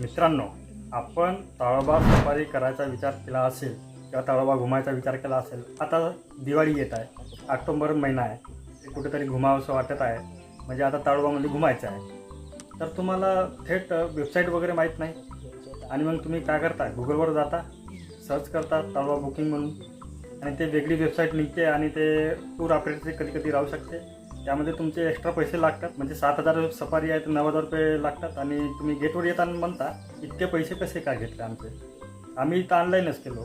मित्रांनो आपण ताळोबा सफारी करायचा विचार केला असेल किंवा ताळोबा घुमायचा विचार केला असेल आता दिवाळी येत आहे ऑक्टोबर महिना आहे कुठेतरी घुमावंसं वाटत आहे म्हणजे आता ताळोबामध्ये घुमायचं आहे. तर तुम्हाला थेट वेबसाईट वगैरे माहीत नाही? आणि मग तुम्ही काय करता? गुगलवर जाता सर्च करता ताळोबा बुकिंग म्हणून आणि ते वेगळी वेबसाईट निघते आणि ते टूर ऑपरेटरचे कधी कधी राहू शकते. त्यामध्ये तुमचे एक्स्ट्रा पैसे लागतात. म्हणजे सात हजार सफारी आहे तर नऊ हजार रुपये लागतात आणि तुम्ही गेटवर येताना म्हणता इतके पैसे कसे काय घेतले आमचे? आम्ही इथं ऑनलाईनच केलो.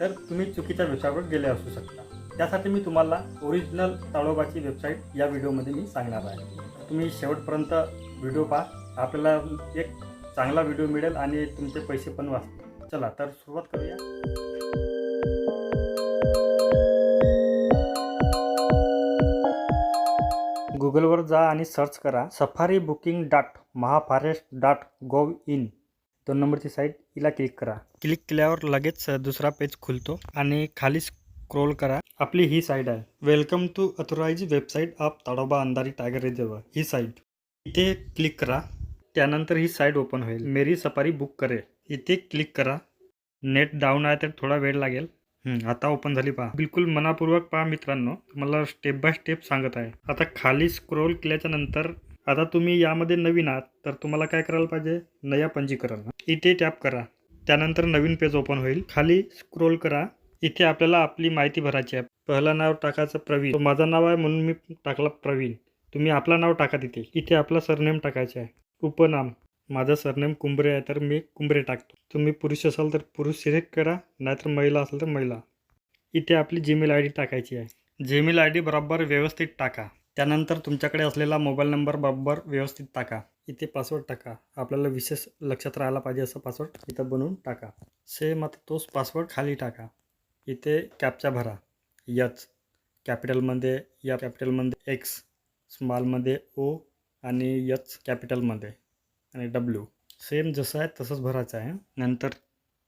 तर तुम्ही चुकीच्या वेबसाईटवर गेले असू शकता. त्यासाठी मी तुम्हाला ओरिजिनल ताळोबाची वेबसाईट या व्हिडिओमध्ये मी सांगणार आहे. तुम्ही शेवटपर्यंत व्हिडिओ पहा. आपल्याला एक चांगला व्हिडिओ मिळेल आणि तुमचे पैसे पण वाचतील. चला तर सुरुवात करूया. गुगलवर जा आणि सर्च करा safari booking dot mahaforest dot gov in. दोन नंबरची साईट हिला क्लिक करा. क्लिक केल्यावर लगेच दुसरा पेज खुलतो आणि खाली स्क्रोल करा. आपली ही साईट आहे. Welcome to authorise website of Tadoba Andhari tiger reserve he site इथे क्लिक करा. त्यानंतर ही साईट ओपन होईल. मेरी सफारी बुक करे इथे क्लिक करा. नेट डाऊन आहे तर थोडा वेळ लागेल. आता ओपन झाली पहा. बिलकुल मनापूर्वक पहा मित्रांनो. तुम्हाला स्टेप बाय स्टेप सांगत आहे. आता खाली स्क्रोल केल्याच्यानंतर आता तुम्ही यामध्ये नवीन आहात तर तुम्हाला काय करायला पाहिजे? नया पंजीकरण. इथे टॅप करा. त्यानंतर नवीन पेज ओपन होईल. खाली स्क्रोल करा. इथे आपल्याला आपली माहिती भरायची आहे. पहिलं नाव टाकायचं प्रवीण. माझं नाव आहे म्हणून मी टाकला प्रवीण. तुम्ही आपलं नाव टाका तिथे. इथे आपला सरनेम टाकायचा आहे. उपनाम. माझं सरनेम कुंबरे आहे तर मी कुंबरे टाकतो. तुम्ही पुरुष असाल तर पुरुष सिलेक्ट करा नाहीतर महिला असेल तर महिला. इथे आपली जीमेल आय डी टाकायची आहे. जीमेल आय डी बरोबर व्यवस्थित टाका. त्यानंतर तुमच्याकडे असलेला मोबाईल नंबर बरोबर व्यवस्थित टाका. इथे पासवर्ड टाका. आपल्याला विशेष लक्षात राहायला पाहिजे असं पासवर्ड इथं बनवून टाका. सेम आता तोच पासवर्ड खाली टाका. इथे कॅपचा भरा. यच कॅपिटलमध्ये या कॅपिटलमध्ये एक्स स्मॉलमध्ये ओ आणि यच कॅपिटलमध्ये आणि डब्ल्यू सेम जसं आहे तसंच भरायचं आहे. नंतर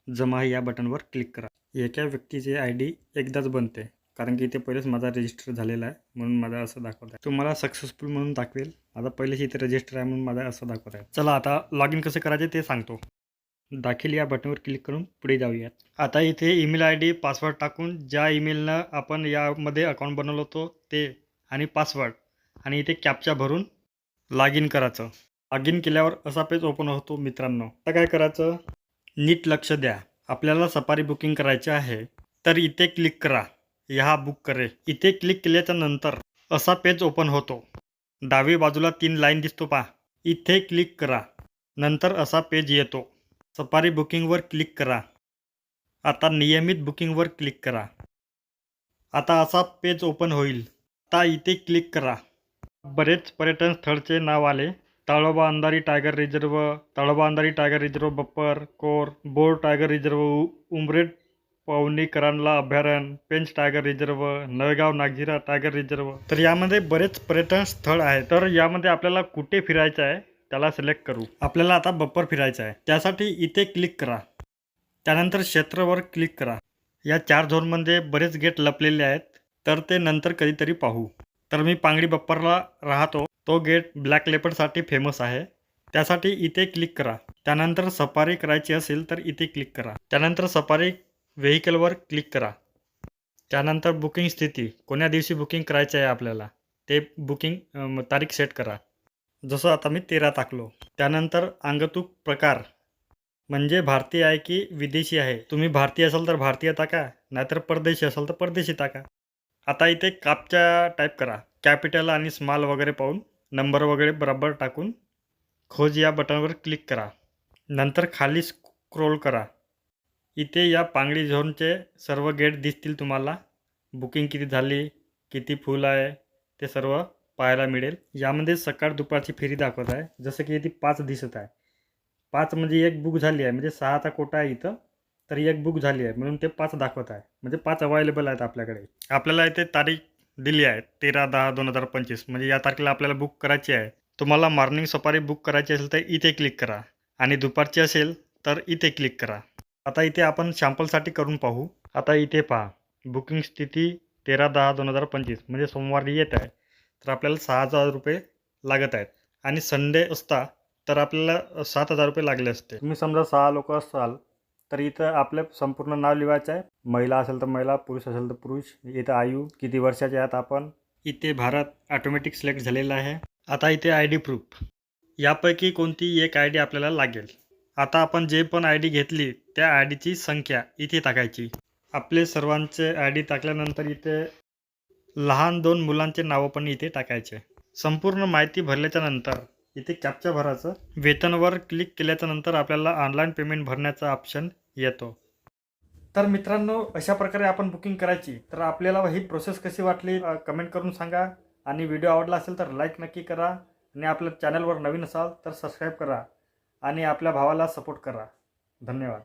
जमा या बटनवर क्लिक करा. एका व्यक्तीची आय डी एकदाच बनते कारण की इथे पहिलेच माझा रजिस्टर झालेला आहे म्हणून माझा असं दाखवत आहे. तुम्हाला सक्सेसफुल म्हणून दाखवेल. आता पहिलेच इथे रजिस्टर आहे म्हणून माझा असं दाखवत आहे. चला आता लॉग इन कसं करायचे ते सांगतो. दाखील या बटनवर क्लिक करून पुढे जाऊयात. आता इथे ईमेल आय डी पासवर्ड टाकून ज्या ईमेलनं आपण यामध्ये अकाउंट बनवलं होतो ते आणि पासवर्ड आणि इथे कॅपचा भरून लॉग इन करायचं. लॉग केल्यावर असा पेज ओपन होतो मित्रांनो. आता काय करायचं? नीट लक्ष द्या. आपल्याला सफारी बुकिंग करायचे आहे तर इथे क्लिक करा. ह्या बुक करे. इथे क्लिक केल्याच्यानंतर असा पेज ओपन होतो. डावी बाजूला तीन लाईन दिसतो पहा. इथे क्लिक करा. नंतर असा पेज येतो. सफारी बुकिंगवर क्लिक करा. आता नियमित बुकिंगवर क्लिक करा. आता असा पेज ओपन होईल. आता इथे क्लिक करा. बरेच पर्यटन स्थळचे नाव आले. Tadoba Andhari tiger reserve Tadoba Andhari tiger reserve buffer core bore tiger reserve उ- उमरेड पवनी करांला अभयारण्य Pench tiger reserve Navegaon Nagzira tiger reserve तर यामध्ये बरेच पर्यटन स्थळ आहे तर यामध्ये आपल्याला कुठे फिरायचं आहे त्याला सिलेक्ट करू. आपल्याला आता बप्पर फिरायचं आहे. त्यासाठी इथे क्लिक करा. त्यानंतर क्षेत्रावर क्लिक करा. या चार झोनमध्ये बरेच गेट लपलेले आहेत. तर ते नंतर कधीतरी पाहू. तर मी पांगडी बप्परला राहतो. तो गेट ब्लॅक लेपर्डसाठी फेमस आहे. त्यासाठी इथे क्लिक करा. त्यानंतर सफारी करायची असेल तर इथे क्लिक करा. त्यानंतर सफारी व्हेकलवर क्लिक करा. त्यानंतर बुकिंग स्थिती. कोण्या दिवशी बुकिंग करायचे आहे आपल्याला? ते बुकिंग तारीख सेट करा. जसं आता मी तेरा टाकलो त्यानंतर अंगतूक प्रकार. म्हणजे भारतीय आहे की विदेशी आहे? तुम्ही भारतीय असाल तर भारतीय टाका नाहीतर परदेशी असाल तर परदेशी टाका. आता इथे कापच्या टाईप करा. कॅपिटल आणि स्मॉल वगैरे पाहून नंबर वगैरे बरोबर टाकून खोज या बटनवर क्लिक करा. नंतर खाली स्क्रोल करा. इथे या पांगडी झोनचे सर्व गेट दिसतील तुम्हाला. बुकिंग किती झाली किती फुल आहे ते सर्व पाहायला मिळेल. यामध्ये सकाळ दुपारची फेरी दाखवत आहे. जसं की इथे पाच दिसत आहे. पाच म्हणजे एक बुक झाली आहे. म्हणजे सहाचा कोटा आहे इथं तर एक बुक झाली आहे. म्हणून ते पाच दाखवत आहे. म्हणजे पाच अवेलेबल आहेत आपल्याकडे. आपल्याला इथे तारीख दिली आहे तेरा दहा दोन हजार पंचवीस. म्हणजे या तारखेला आपल्याला बुक करायची आहे. तुम्हाला मॉर्निंग सफारी बुक करायची असेल तर इथे क्लिक करा. आणि दुपारची असेल तर इथे क्लिक करा. आता इथे आपण शॅम्पलसाठी करून पाहू. आता इथे पहा. बुकिंग स्थिती तेरा दहा दोन हजार पंचवीस. म्हणजे सोमवारी येत आहे. तर आपल्याला सहा हजार रुपये लागत आहेत. आणि संडे असता तर आपल्याला सात हजार रुपये लागले असते. तुम्ही समजा सहा लोक असाल तर इथं आपलं संपूर्ण नाव लिहायचं आहे. महिला असेल तर महिला पुरुष असेल तर पुरुष. इथं आयु किती वर्षाचे आहात आपण? इथे भारत ऑटोमॅटिक सिलेक्ट झालेला आहे. आता इथे आय डी प्रूफ यापैकी कोणती एक आय डी आपल्याला लागेल? आता आपण जे पण आय डी घेतली त्या आय डीची संख्या इथे टाकायची. आपले सर्वांचे आय डी टाकल्यानंतर इथे लहान दोन मुलांचे नावं पण इथे टाकायचे. संपूर्ण माहिती भरल्याच्या नंतर इथे कॅप्चा भरायचं. वेतनवर क्लिक केल्याच्यानंतर आपल्याला ऑनलाईन पेमेंट भरण्याचा ऑप्शन येतो. तर मित्रांनो अशा प्रकारे आपण बुकिंग करायची. तर आपल्याला ही प्रोसेस कशी वाटली कमेंट करून सांगा. आणि व्हिडिओ आवडला असेल तर लाईक नक्की करा. आणि आपल्या चॅनलवर नवीन असाल तर सबस्क्राईब करा. आणि आपल्या भावाला सपोर्ट करा. धन्यवाद.